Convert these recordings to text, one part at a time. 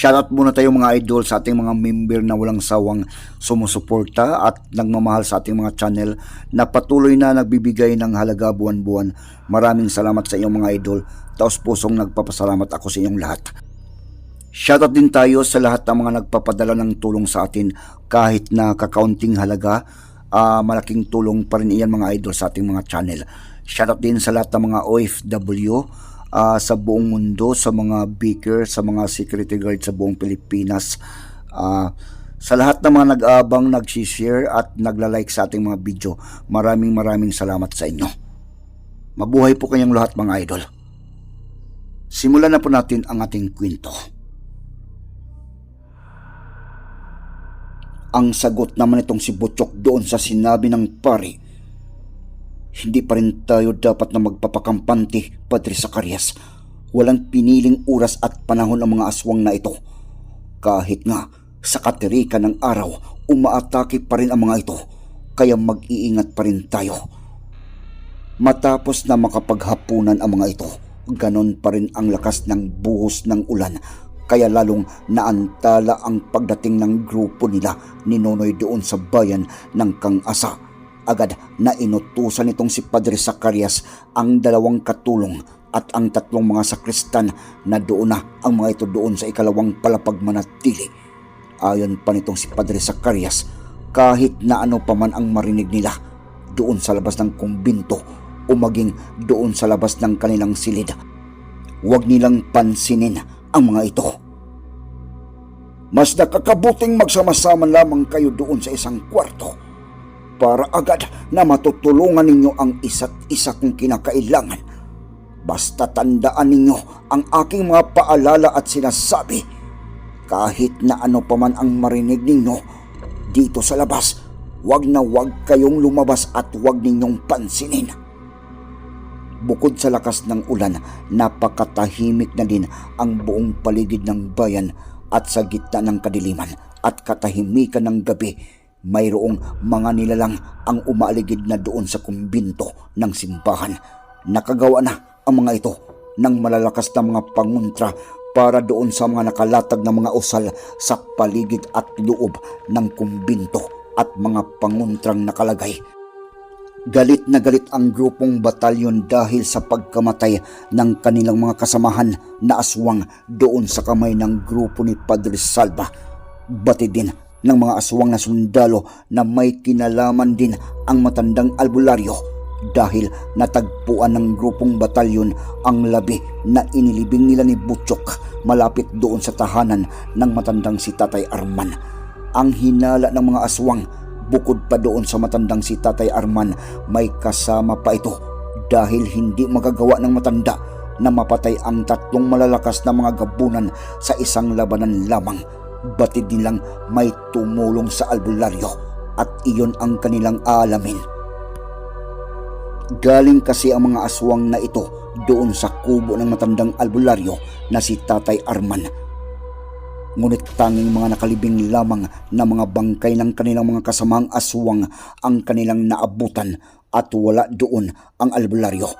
Shoutout muna tayo mga idol sa ating mga member na walang sawang sumusuporta at nagmamahal sa ating mga channel na patuloy na nagbibigay ng halaga buwan-buwan. Maraming salamat sa inyong mga idol. Taos pusong nagpapasalamat ako sa inyong lahat. Shoutout din tayo sa lahat ng mga nagpapadala ng tulong sa atin kahit na kakaunting halaga. ah, malaking tulong pa rin iyan mga idol sa ating mga channel. Shoutout din sa lahat ng mga OFW ah, sa buong mundo, sa mga beaker, sa mga security guard sa buong Pilipinas. Ah, sa lahat ng mga nag-aabang, nag-share at nagla-like sa ating mga video, maraming maraming salamat sa inyo. Mabuhay po kayong lahat mga idol. Simulan na po natin ang ating kwento. Ang sagot naman itong si Butchok doon sa sinabi ng pari, hindi pa rin tayo dapat na magpapakampante, Padre Zacarias. Walang piniling oras at panahon ang mga aswang na ito. Kahit nga sa katirika ng araw, umaatake pa rin ang mga ito. Kaya mag-iingat pa rin tayo. Matapos na makapaghapunan ang mga ito, ganon pa rin ang lakas ng buhos ng ulan kaya lalong naantala ang pagdating ng grupo nila ni Nonoy doon sa bayan ng Kangasa. Agad na inutusan nitong si Padre Zacarias ang dalawang katulong at ang tatlong mga sakristan na doon na ang mga ito doon sa ikalawang palapag manatili. Ayon pa nitong si Padre Zacarias, kahit na ano pa man ang marinig nila doon sa labas ng kumbinto o maging doon sa labas ng kanilang silid, huwag nilang pansinin ang mga ito. Mas nakakabuting magsama-sama lamang kayo doon sa isang kwarto para agad na matutulungan ninyo ang isa't isa kung kinakailangan. Basta tandaan ninyo ang aking mga paalala at sinasabi. Kahit na ano pa man ang marinig ninyo dito sa labas, wag na wag kayong lumabas at wag ninyong pansinin. Bukod sa lakas ng ulan, napakatahimik na din ang buong paligid ng bayan at sa gitna ng kadiliman at katahimikan ng gabi, mayroong mga nilalang ang umaaligid na doon sa kumbinto ng simbahan. Nakagawa na ang mga ito ng malalakas na mga panguntra para doon sa mga nakalatag na mga usal sa paligid at loob ng kumbinto at mga panguntrang nakalagay Galit na galit ang grupong batalyon dahil sa pagkamatay ng kanilang mga kasamahan na aswang doon sa kamay ng grupo ni Padre Salva. Bati din ng mga aswang na sundalo na may kinalaman din ang matandang albularyo dahil natagpuan ng grupong batalyon ang labi na inilibing nila ni Butchok malapit doon sa tahanan ng matandang si Tatay Arman. Ang hinala ng mga aswang Bukod pa doon sa matandang si Tatay Arman, may kasama pa ito dahil hindi magagawa ng matanda na mapatay ang tatlong malalakas na mga gabunan sa isang labanan lamang. Batid nilang may tumulong sa albularyo at iyon ang kanilang aalamin. Galing kasi ang mga aswang na ito doon sa kubo ng matandang albularyo na si Tatay Arman Ngunit tanging mga nakalibing lamang na mga bangkay ng kanilang mga kasamang aswang ang kanilang naabutan at wala doon ang albularyo.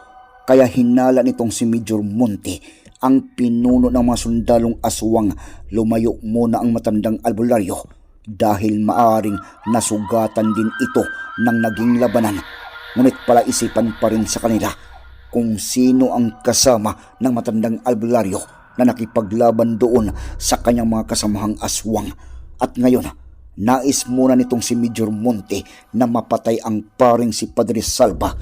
Kaya hinala nitong si Major Monte ang pinuno ng mga sundalong aswang lumayo muna ang matandang albularyo dahil maaring nasugatan din ito ng naging labanan. Ngunit pala isipan pa rin sa kanila kung sino ang kasama ng matandang albularyo na nakipaglaban doon sa kanyang mga kasamahang aswang. At ngayon, nais muna nitong si Major Monte na mapatay ang paring si Padre Salva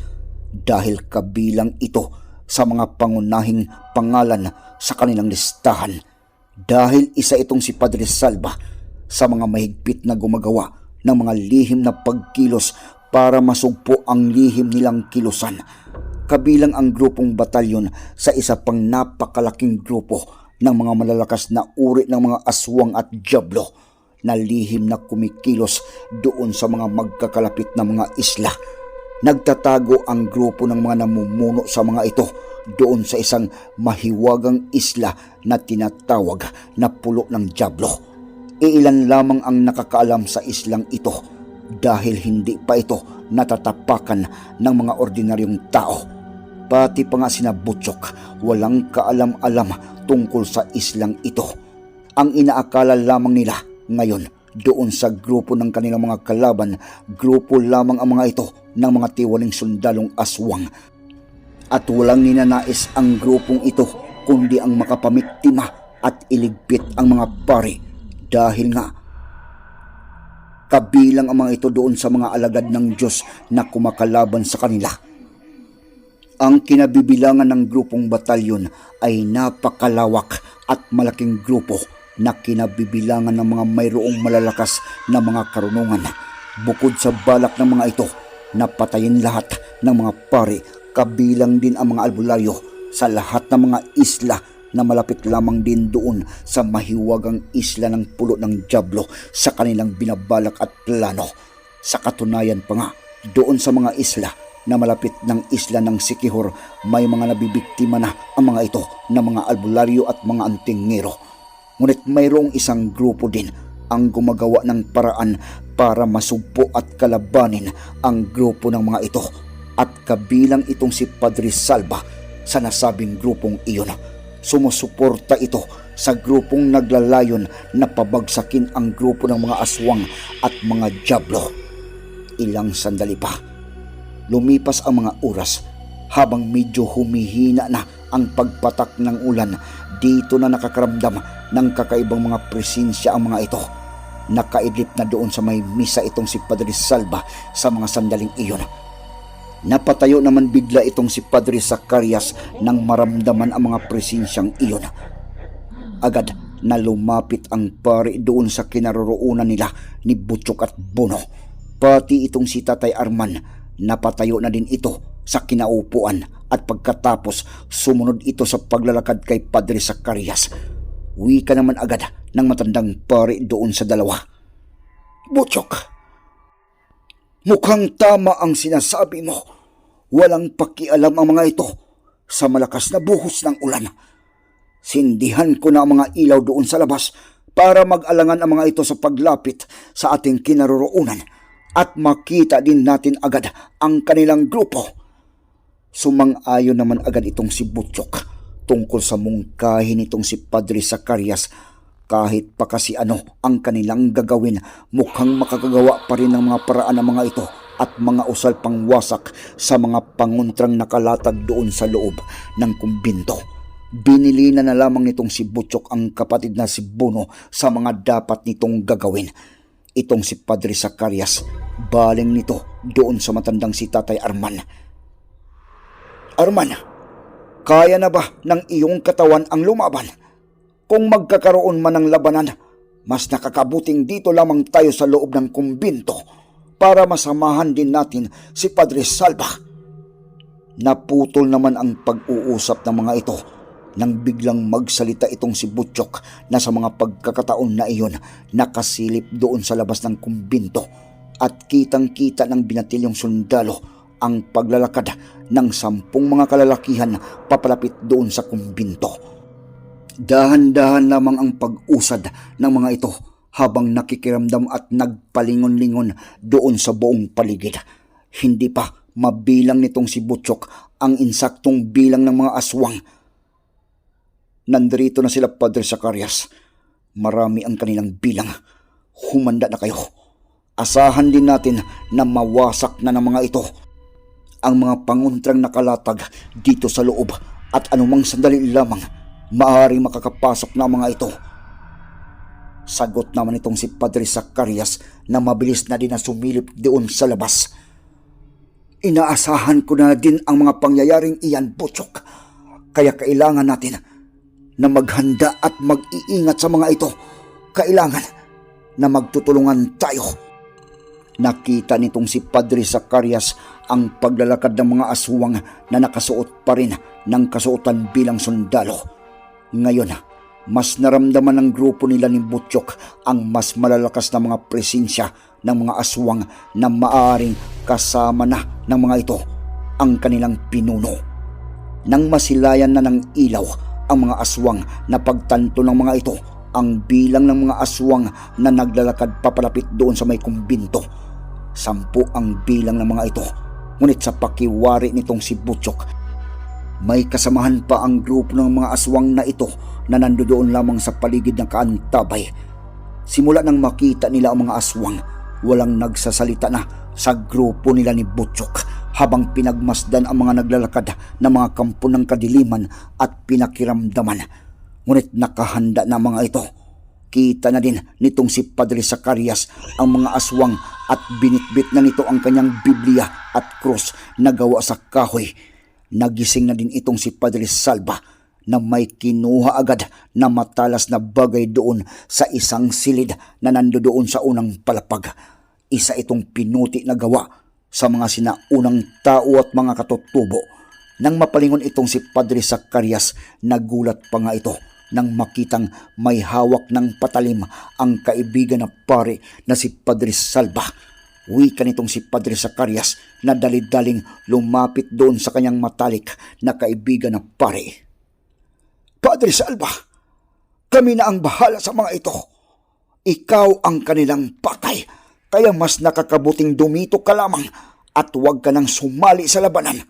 dahil kabilang ito sa mga pangunahing pangalan sa kanilang listahan. Dahil isa itong si Padre Salva sa mga mahigpit na gumagawa ng mga lihim na pagkilos para masugpo ang lihim nilang kilusan. Kabilang ang grupong batalyon sa isa pang napakalaking grupo ng mga malalakas na uri ng mga aswang at jablo na lihim na kumikilos doon sa mga magkakalapit na mga isla. Nagtatago ang grupo ng mga namumuno sa mga ito doon sa isang mahiwagang isla na tinatawag na pulo ng Diablo. Iilan lamang ang nakakaalam sa islang ito dahil hindi pa ito natatapakan ng mga ordinaryong tao. Pati pa nga sina Butchok, walang kaalam-alam tungkol sa islang ito. ang inaakala lamang nila ngayon doon sa grupo ng kanilang mga kalaban, grupo lamang ang mga ito ng mga tiwaling sundalong aswang. At walang ninanais ang grupong ito kundi ang makapamiktima at iligpit ang mga pari dahil nga kabilang ang mga ito doon sa mga alagad ng Diyos na kumakalaban sa kanila. Ang kinabibilangan ng grupong batalyon ay napakalawak at malaking grupo na kinabibilangan ng mga mayroong malalakas na mga karunungan. Bukod sa balak ng mga ito, napatayin lahat ng mga pari, kabilang din ang mga albularyo sa lahat ng mga isla na malapit lamang din doon sa mahiwagang isla ng pulo ng Diablo sa kanilang binabalak at plano. Sa katunayan pa nga, doon sa mga isla na malapit ng isla ng Sikihor, may mga nabibiktima na ang mga ito na mga albularyo at mga antingero. Ngunit mayroong isang grupo din ang gumagawa ng paraan para masugpo at kalabanin ang grupo ng mga ito at kabilang itong si Padre Salva sa nasabing grupong iyon. Sumusuporta ito sa grupong naglalayon na pabagsakin ang grupo ng mga aswang at mga jablo. Ilang sandali pa, lumipas ang mga oras habang medyo humihina na ang pagpatak ng ulan dito na nakakaramdam ng kakaibang mga presensya ang mga ito. Nakaidlip na doon sa may misa itong si Padre Salva sa mga sandaling iyon. Napatayo naman bigla itong si Padre Zacarias nang maramdaman ang mga presensyang iyon. Agad na lumapit ang pari doon sa kinaroroonan nila ni Butchok at Bono. Pati itong si Tatay Arman, napatayo na din ito sa kinaupuan at pagkatapos sumunod ito sa paglalakad kay Padre Zacarias. Wika naman agad ng matandang pari doon sa dalawa. Butchok, mukhang tama ang sinasabi mo. Walang pakialam ang mga ito sa malakas na buhos ng ulan. Sindihan ko na ang mga ilaw doon sa labas para mag-alangan ang mga ito sa paglapit sa ating kinaroroonan at makita din natin agad ang kanilang grupo. Sumang-ayon naman agad itong si Butchok tungkol sa mungkahi nitong si Padre Zacarias kahit pa kasi ano ang kanilang gagawin mukhang makakagawa pa rin ng mga paraan ng mga ito at mga usal pang wasak sa mga panguntrang nakalatag doon sa loob ng kumbinto. Binili na na lamang nitong si Butchok ang kapatid na si Bono sa mga dapat nitong gagawin. Itong si Padre Zacarias, baling nito doon sa matandang si Tatay Arman. Arman, kaya na ba ng iyong katawan ang lumaban? Kung magkakaroon man ng labanan, mas nakakabuting dito lamang tayo sa loob ng kumbinto para masamahan din natin si Padre Salva. Naputol naman ang pag-uusap ng mga ito nang biglang magsalita itong si Butchok na sa mga pagkakataon na iyon nakasilip doon sa labas ng kumbinto at kitang-kita ng binatilyong sundalo ang paglalakad ng sampung mga kalalakihan papalapit doon sa kumbinto. Dahan-dahan lamang ang pag-usad ng mga ito habang nakikiramdam at nagpalingon-lingon doon sa buong paligid. Hindi pa mabilang nitong si Butchok ang insaktong bilang ng mga aswang. Nandrito na sila, Padre Zacarias. Marami ang kanilang bilang. Humanda na kayo. Asahan din natin na mawasak na ng mga ito ang mga panguntrang nakalatag dito sa loob at anumang sandali lamang maaaring makakapasok na mga ito. Sagot naman itong si Padre Zacarias na mabilis na din na sumilip doon sa labas. Inaasahan ko na din ang mga pangyayaring iyan, Butchok. Kaya kailangan natin na maghanda at mag-iingat sa mga ito. Kailangan na magtutulungan tayo. Nakita nitong si Padre Zacarias ang paglalakad ng mga aswang na nakasuot pa rin ng kasuotan bilang sundalo. Ngayon, mas naramdaman ng grupo nila ni Butchok ang mas malalakas na mga presensya ng mga aswang na maaaring kasama na ng mga ito ang kanilang pinuno. Nang masilayan na ng ilaw ang mga aswang na pagtanto ng mga ito ang bilang ng mga aswang na naglalakad papalapit doon sa may kumbinto. Sampu ang bilang ng mga ito. Ngunit sa pakiwari nitong si Butchok, May kasamahan pa ang grupo ng mga aswang na ito na nandoon lamang sa paligid ng kaantabay. Simula nang makita nila ang mga aswang, walang nagsasalita na sa grupo nila ni Butchok habang pinagmasdan ang mga naglalakad na mga kampo ng kadiliman at pinakiramdaman. Ngunit nakahanda na mga ito. Kita na din nitong si Padre Zacarias ang mga aswang at binitbit na nito ang kanyang Biblia at krus na gawa sa kahoy. Nagising na din itong si Padre Salva na may kinuha agad na matalas na bagay doon sa isang silid na nandoon sa unang palapag. Isa itong pinuti na gawa sa mga sinaunang tao at mga katutubo. Nang mapalingon itong si Padre Zacarias, nagulat pa nga ito nang makitang may hawak ng patalim ang kaibigan na pare na si Padre Salva. Wika nitong si Padre Zacarias na dalidaling lumapit doon sa kanyang matalik na kaibigan na pare. Padre Salva, kami na ang bahala sa mga ito. Ikaw ang kanilang patay, kaya mas nakakabuting dumito ka lamang at huwag ka nang sumali sa labanan.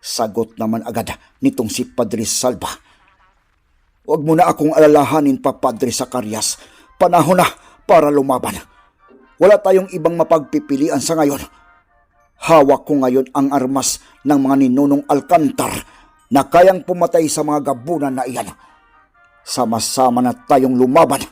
Sagot naman agad nitong si Padre Salva. Huwag mo na akong alalahanin pa, Padre Zacarias. Panahon na para lumaban. Wala tayong ibang mapagpipilian sa ngayon. Hawak ko ngayon ang armas ng mga ninunong Alcantar na kayang pumatay sa mga gabunan na iyan. Sama-sama na tayong lumaban.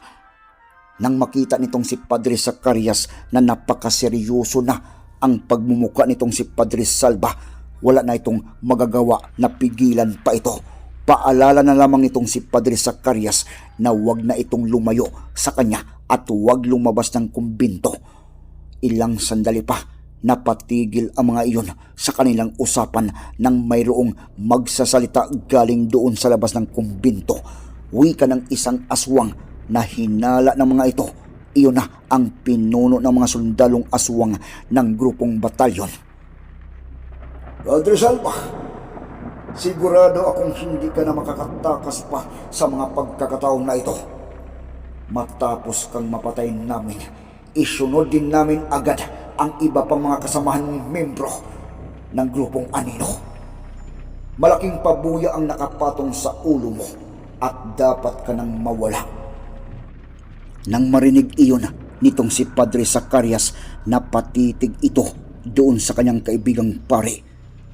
Nang makita nitong si Padre Zacarias na napakaseryoso na ang pagmumuka nitong si Padre Salva, wala na itong magagawa na pigilan pa ito. Paalala na lamang itong si Padre Zacarias na wag na itong lumayo sa kanya at wag lumabas ng kumbinto. Ilang sandali pa, napatigil ang mga iyon sa kanilang usapan nang mayroong magsasalita galing doon sa labas ng kumbinto. Wika ng isang aswang na hinala ng mga ito. Iyon na ang pinuno ng mga sundalong aswang ng grupong batalyon. Padre Salva, sigurado akong hindi ka na makakatakas pa sa mga pagkakataon na ito. Matapos kang mapatay namin, isunod din namin agad ang iba pang mga kasamahan membro ng grupong Anino. Malaking pabuya ang nakapatong sa ulo mo at dapat ka nang mawala. Nang marinig iyon nitong si Padre Zacarias na patitig ito doon sa kanyang kaibigang pare.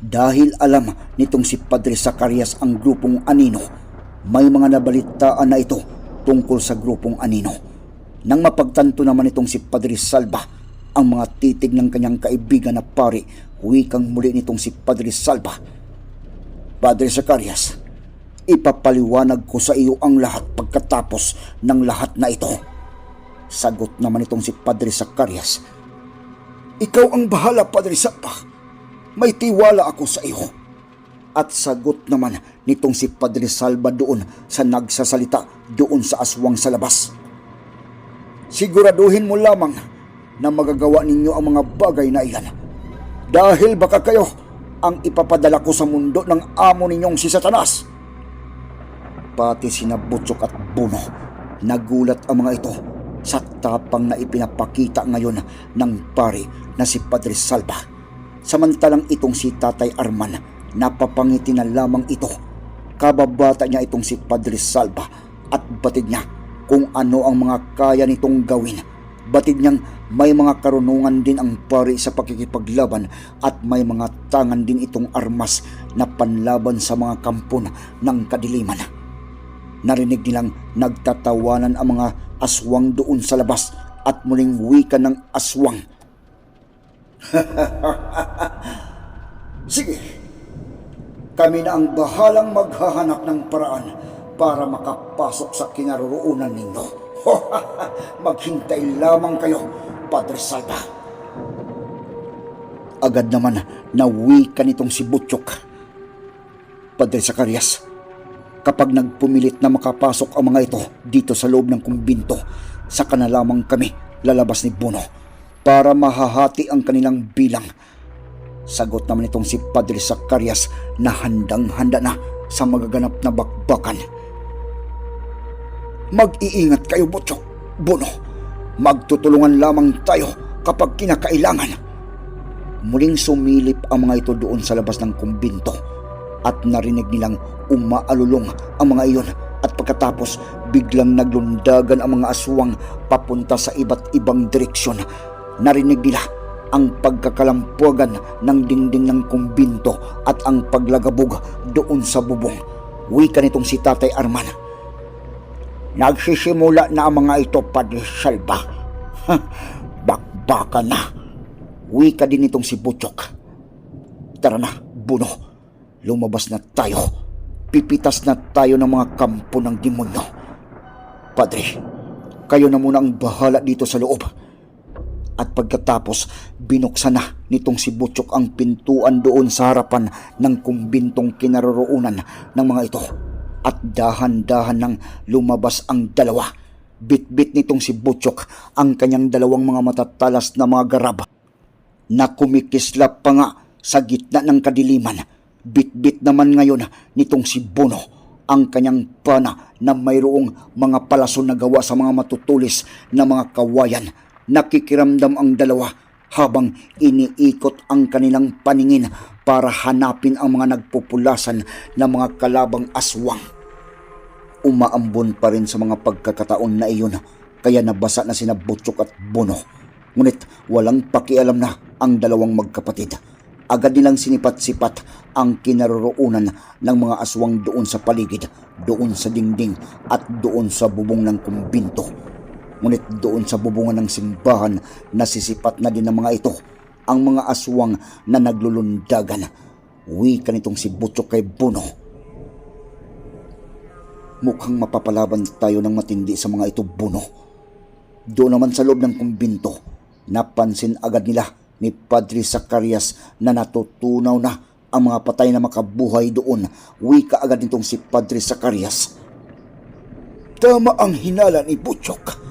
Dahil alam nitong si Padre Zacarias ang grupong Anino, may mga nabalitaan na ito tungkol sa grupong Anino. Nang mapagtanto naman itong si Padre Salva, ang mga titig ng kanyang kaibigan na pare, wikang muli nitong si Padre Salva. Padre Zacarias, ipapaliwanag ko sa iyo ang lahat pagkatapos ng lahat na ito. Sagot naman itong si Padre Zacarias. Ikaw ang bahala, Padre Salva. May tiwala ako sa iyo. At sagot naman nitong si Padre Salva doon sa nagsasalita doon sa aswang sa labas. Siguraduhin mo lamang na magagawa ninyo ang mga bagay na iyan. Dahil baka kayo ang ipapadala ko sa mundo ng amo ninyong si Satanas. Pati sina at Buno, nagulat ang mga ito sa tapang na ipinapakita ngayon ng pare na si Padre Salva. Samantalang itong si Tatay Arman, napapangiti na lamang ito. Kababata niya itong si Padre Salva at batid niya kung ano ang mga kaya nitong gawin. Batid niyang may mga karunungan din ang pare sa pakikipaglaban at may mga tangan din itong armas na panlaban sa mga kampon ng kadiliman. Narinig nilang nagtatawanan ang mga aswang doon sa labas at muling wika ng aswang. Sige, kami na ang bahalang maghahanap ng paraan para makapasok sa kinaroroonan ninyo. Maghintay lamang kayo, Padre Salva. Agad naman na wika nitong si Butchok. Padre Zacarias, kapag nagpumilit na makapasok ang mga ito dito sa loob ng kumbinto, saka na lamang kami lalabas ni Bono para mahahati ang kanilang bilang. Sagot naman itong si Padre Zacarias na handang-handa na sa magaganap na bakbakan. Mag-iingat kayo, Butchok. Bono, magtutulungan lamang tayo kapag kinakailangan. Muling sumilip ang mga ito doon sa labas ng kumbinto. at narinig nilang umaalulong ang mga iyon at pagkatapos biglang naglundagan ang mga aswang papunta sa iba't ibang direksyon. Narinig nila ang pagkakalampuagan ng dingding ng kumbinto at ang paglagabog doon sa bubong. Wika nitong si Tatay Arman. Nagsisimula na ang mga ito, Padre Salva. Bakbaka na. Wika din itong si Butchok. Tara na, Buno. Lumabas na tayo. Pipitas na tayo ng mga kampo ng demonyo. Padre, kayo na muna ang bahala dito sa loob. At pagkatapos, binuksan na nitong si Butchok ang pintuan doon sa harapan ng kumbintong kinaroroonan ng mga ito. At dahan-dahan nang lumabas ang dalawa. Bit-bit nitong si Butchok ang kanyang dalawang mga matatalas na mga garab na kumikislap pa nga sa gitna ng kadiliman. Bit-bit naman ngayon nitong si Bono ang kanyang pana na mayroong mga palason na gawa sa mga matutulis na mga kawayan. Nakikiramdam ang dalawa habang iniikot ang kanilang paningin para hanapin ang mga nagpupulasan na mga kalabang aswang. Umaambon pa rin sa mga pagkakataon na iyon kaya nabasa na sina Butchok at Bono. Ngunit walang pakialam na ang dalawang magkapatid. Agad nilang sinipat-sipat ang kinaroroonan ng mga aswang doon sa paligid, doon sa dingding at doon sa bubong ng kumbinto. Ngunit doon sa bubungan ng simbahan, nasisipat na din ng mga ito ang mga aswang na naglulundagan. Wika nitong si Butchok kay Bono. Mukhang mapapalaban tayo ng matindi sa mga ito, Bono. Doon naman sa loob ng kumbinto, napansin agad nila ni Padre Zacarias na natutunaw na ang mga patay na makabuhay doon. Wika agad nitong si Padre Zacarias. Tama ang hinala ni Butchok.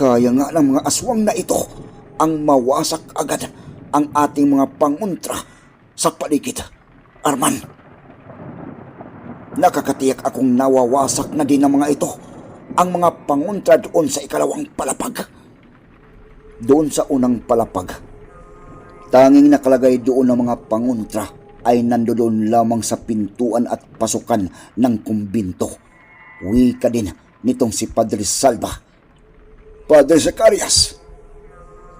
Kaya nga ng mga aswang na ito ang mawasak agad ang ating mga panguntra sa paligid. Arman, nakakatiyak akong nawawasak na din ng mga ito ang mga panguntra doon sa ikalawang palapag. Doon sa unang palapag, tanging nakalagay doon ng mga panguntra ay nandoon lamang sa pintuan at pasukan ng kumbinto. Wika din nitong si Padre Salva. Padre Zacarias,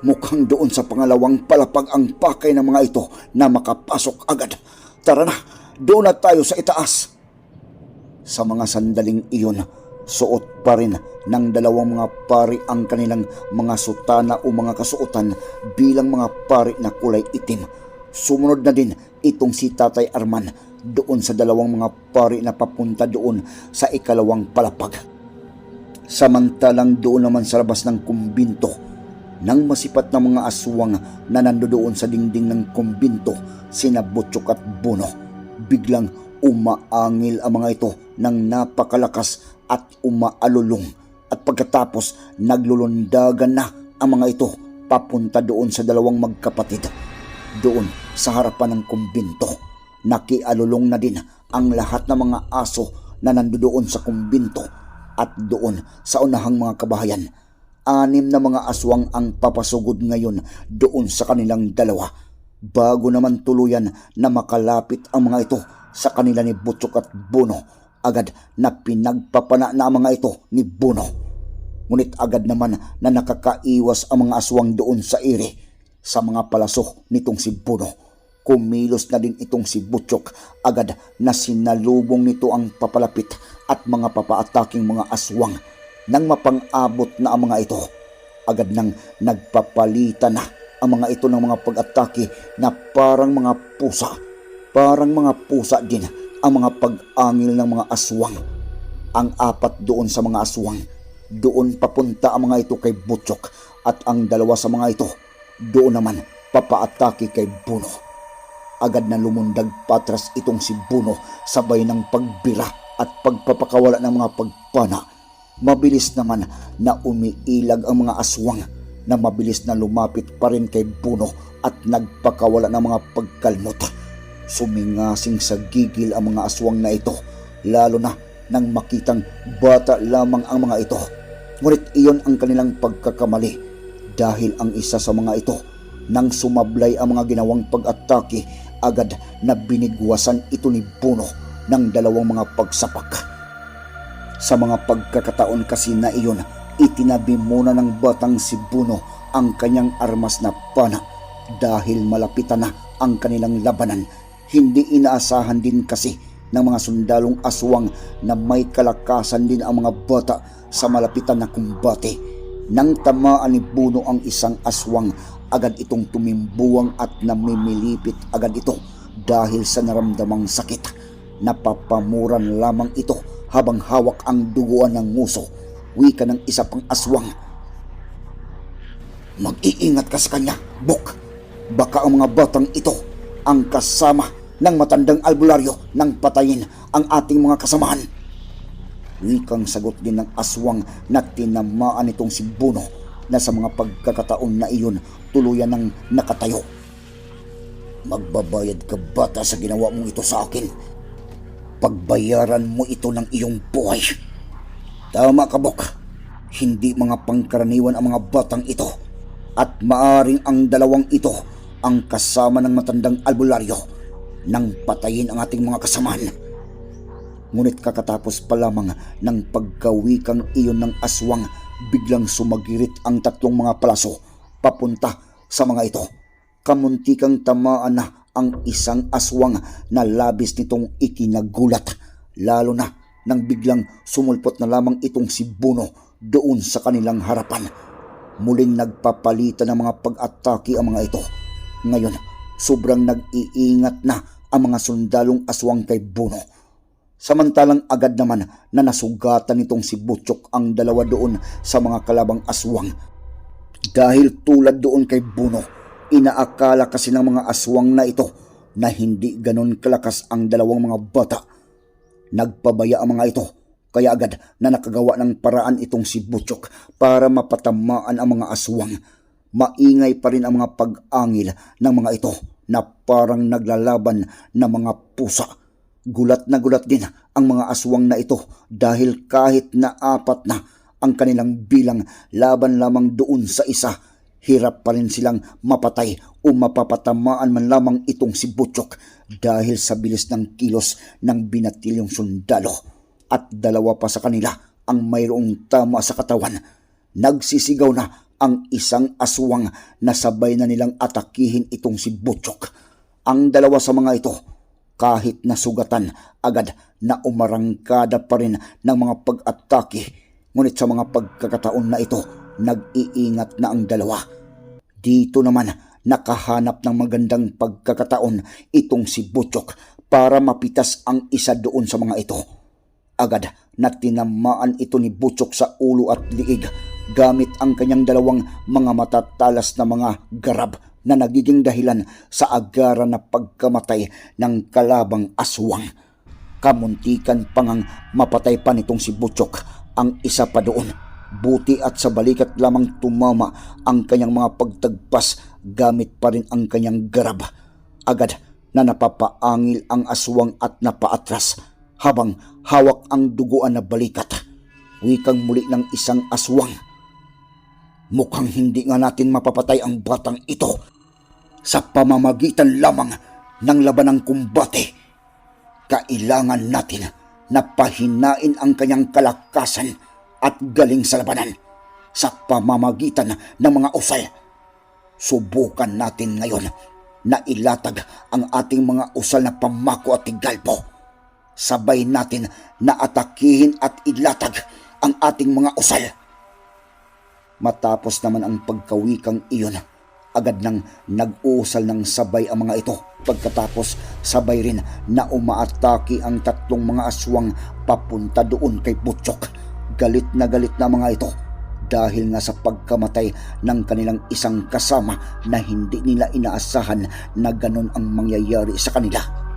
mukhang doon sa pangalawang palapag ang pakay ng mga ito na makapasok agad. Tara na, doon na tayo sa itaas. Sa mga sandaling iyon, suot pa rin ng dalawang mga pari ang kanilang mga sutana o mga kasuotan bilang mga pari na kulay itim. Sumunod na din itong si Tatay Arman doon sa dalawang mga pari na papunta doon sa ikalawang palapag. Samantalang doon naman sa labas ng kumbinto, nang masipat na mga aswang na nandoon sa dingding ng kumbinto, sina Butchok at Bono, biglang umaangil ang mga ito ng napakalakas at umaalulong at pagkatapos naglulundagan na ang mga ito papunta doon sa dalawang magkapatid. Doon sa harapan ng kumbinto, nakialulong na din ang lahat ng mga aso na nandoon sa kumbinto at doon sa unahang mga kabahayan. Anim na mga aswang ang papasugod ngayon doon sa kanilang dalawa bago naman tuluyan na makalapit ang mga ito sa kanila ni Butchok at Bono. Agad na pinagpapana na ang mga ito ni Bono. Ngunit agad naman na nakakaiwas ang mga aswang doon sa iri sa mga palaso nitong si Bono. Kumilos na din itong si Butchok agad na sinalubong nito ang papalapit at mga papaataking mga aswang nang mapang-abot na ang mga ito. Agad nang nagpapalitan na ang mga ito ng mga pag-atake na parang mga pusa. Parang mga pusa din ang mga pag-angil ng mga aswang. Ang apat doon sa mga aswang, doon papunta ang mga ito kay Butchok at ang dalawa sa mga ito, doon naman papaatake kay Buno. Agad na lumundag patras itong si Buno sabay ng pagbira at pagpapakawala ng mga pagpana. Mabilis naman na umiilag ang mga aswang na mabilis na lumapit pa rin kay Buno at nagpakawala ng mga pagkalmot. Sumingasing sa gigil ang mga aswang na ito, lalo na nang makitang bata lamang ang mga ito. Ngunit iyon ang kanilang pagkakamali dahil ang isa sa mga ito nang sumablay ang mga ginawang pag-atake agad na binigwasan ito ni Buno ng dalawang mga pagsapak. Sa mga pagkakataon kasi na iyon, itinabi muna ng batang si Buno ang kanyang armas na pana dahil malapitan na ang kanilang labanan. Hindi inaasahan din kasi ng mga sundalong aswang na may kalakasan din ang mga bata sa malapitan na kumbate. Nang tamaan ni Buno ang isang aswang, agad itong tumimbuwang at namimilipit agad ito dahil sa naramdamang sakit. Napapamuran lamang ito habang hawak ang duguan ng nguso. Wika ng isa pang aswang. Mag-iingat ka sa kanya, Bok. Baka ang mga batang ito ang kasama ng matandang albularyo nang patayin ang ating mga kasamahan. Wikang sagot din ng aswang na tinamaan nitong si Buno na sa mga pagkakataon na iyon tuluyan ng nakatayo. Magbabayad ka bata sa ginawa mong ito sa akin. Pagbayaran mo ito ng iyong buhay. Tama ka, Bok. Hindi mga pangkaraniwan ang mga batang ito. At maaring ang dalawang ito ang kasama ng matandang albularyo nang patayin ang ating mga kasamahan. Ngunit kakatapos pa lamang ng pagkawikang iyon ng aswang, biglang sumagirit ang tatlong mga palaso papunta sa mga ito. Kamuntikang tamaan na ang isang aswang na labis nitong ikinagulat, lalo na nang biglang sumulpot na lamang itong si Buno doon sa kanilang harapan. Muling nagpapalitan ng mga pag-atake ang mga ito. Ngayon, sobrang nag-iingat na ang mga sundalong aswang kay Buno. Samantalang agad naman na nasugatan nitong si Butchok ang dalawa doon sa mga kalabang aswang. Dahil tulad doon kay Buno, inaakala kasi ng mga aswang na ito na hindi ganon kalakas ang dalawang mga bata. Nagpabaya ang mga ito kaya agad na nakagawa ng paraan itong si Butchok para mapatamaan ang mga aswang. Maingay pa rin ang mga pag-angil ng mga ito na parang naglalaban na mga pusa. Gulat na gulat din ang mga aswang na ito dahil kahit na apat na ang kanilang bilang laban lamang doon sa isa, hirap pa rin silang mapatay o mapapatamaan man lamang itong si Butchok dahil sa bilis ng kilos ng binatilyong sundalo at dalawa pa sa kanila ang mayroong tama sa katawan. Nagsisigaw na ang isang aswang na sabay na nilang atakihin itong si Butchok. Ang dalawa sa mga ito, kahit nasugatan, agad na umarangkada pa rin ng mga pag-atake. Ngunit sa mga pagkakataon na ito, nag-iingat na ang dalawa. Dito naman, nakahanap ng magandang pagkakataon itong si Butchok para mapitas ang isa doon sa mga ito. Agad na tinamaan ito ni Butchok sa ulo at liig gamit ang kanyang dalawang mga matatalas na mga garab na nagiging dahilan sa agara na pagkamatay ng kalabang aswang. Kamuntikan pangang mapatay pa nitong si Butchok ang isa pa doon. Buti at sa balikat lamang tumama ang kanyang mga pagtagpas gamit pa rin ang kanyang garab. Agad na napapaangil ang aswang at napaatras habang hawak ang duguan na balikat. Wikang muli ng isang aswang. Mukhang hindi nga natin mapapatay ang batang ito sa pamamagitan lamang ng labanang kumbate. Kailangan natin na pahinain ang kanyang kalakasan at galing sa labanan sa pamamagitan ng mga usal. Subukan natin ngayon na ilatag ang ating mga usal na pamako at tigalpo. Sabay natin na atakihin at ilatag ang ating mga usal. Matapos naman ang pagkawikang iyon, agad nang nag-uusal ng sabay ang mga ito. Pagkatapos, sabay rin na umaatake ang tatlong mga aswang papunta doon kay Butchok. Galit na galit na mga ito dahil nga sa pagkamatay ng kanilang isang kasama na hindi nila inaasahan na ganon ang mangyayari sa kanila.